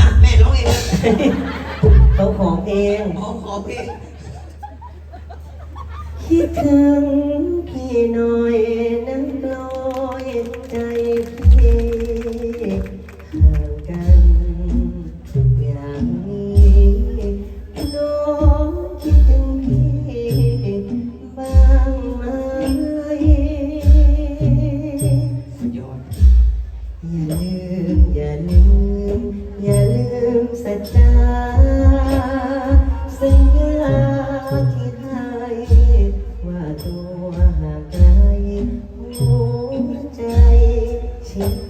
อะแม่ร้องเองนะเขาขอเพลงขอขอเพลงคิดถึงพี่หน่อยน้ำกล ญญาที่ให้ว่าตัวหากไกลหัวใจชิด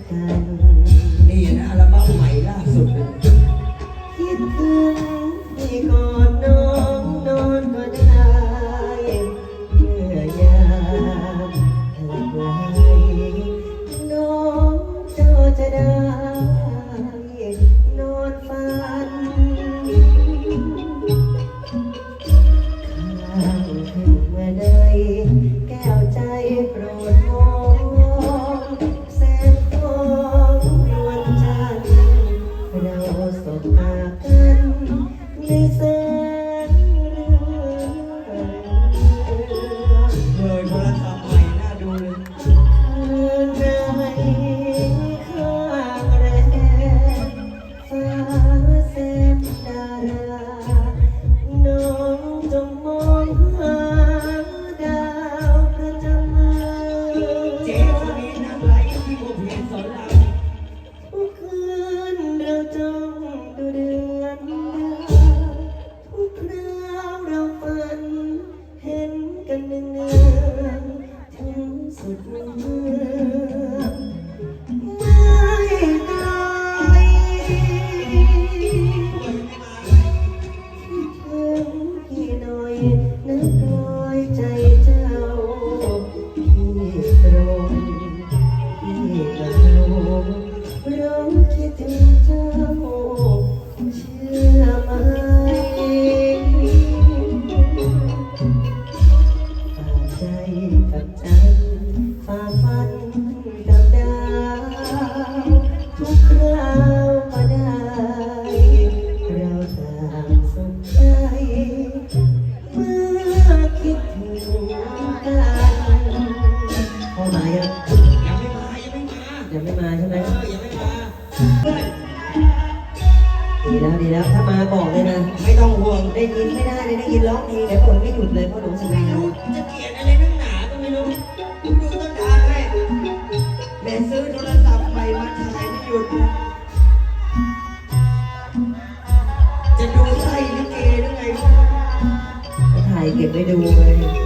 ทุกคราวเราฝัน เห็นกันเนืองๆถึงสุดเมืองไม่ไกลถึงพี่หน่อยนักลอยใจเจ้าพี่ตรงพี่เหงาร้องคิดถึงเจ้า แล้วดีแล้วถ้ามาบอกเลยนะ ไม่ต้องห่วงได้ยินไม่ได้เลยได้ยินร้องเพลงแต่ฝนไม่หยุดเลยเพราะหลงสไม่นานรู้จะเกลียดอะไรนักหนาก็ไม่รู้ดูดูต้นทางให้แม่ซื้อโทรศัพท์ใหม่มาถ่ายไม่หยุดนะจะดูไส้ลิเกหรือไงวะถ่ายเก็บไว้ดูเลย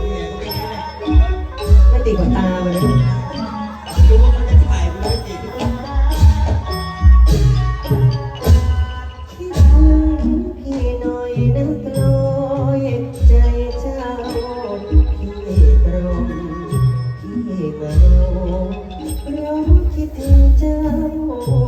ร้องคิดถึงเจ้า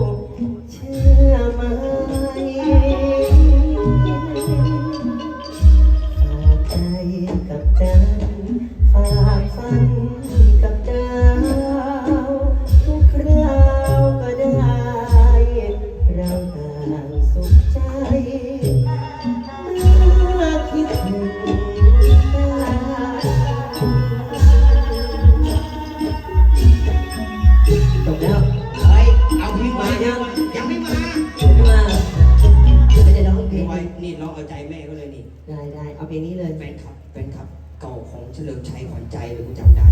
ได้ได้เอาเพลงนี้เลยแฟนคลับแฟนคลับเก่าของเฉลิมชัยขวัญใจเลยกูจำได้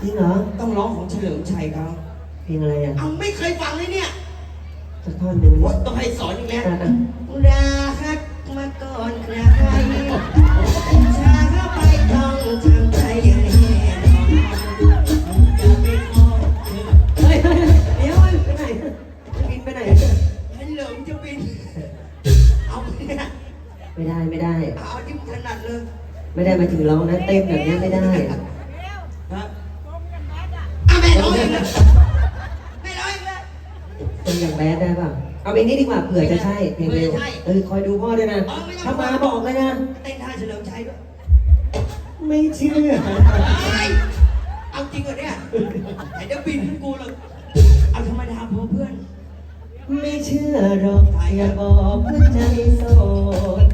จริงเหรอต้องร้องของเฉลิมชัยเขาเพลงอะไรอะเอาไม่เคยฟังเลยเนี่ยสักท่อนหนึ่ง โอ๊ยต้องให้สอนอีกแล้วอะอะรั ไม่ได้มาถึงร้องนะเต้นแบบนี้ไม่ได้ฮะอะแม่ร้องเองนะแม่ร้องเองนะเป็นอย่างแบดได้ป่ะเอาเพลงนี้ดีกว่าเผื่อจะใช่เพลงเร็วเผื่อจะใช่เออคอยดูพ่อด้วยนะอ๋อไม่ต้องถ้ามาบอกเลยนะเต้นท่าเฉลิมชัยด้วยไม่เชื่อเฮ้ยเอาจริงเหรอเนี่ยไอ้เดี๋ยวบินขึ้นกูหรอกเอาธรรมดาพอเพื่อน ไม่เชื่อหรอกอย่าบอกว่าใจโสด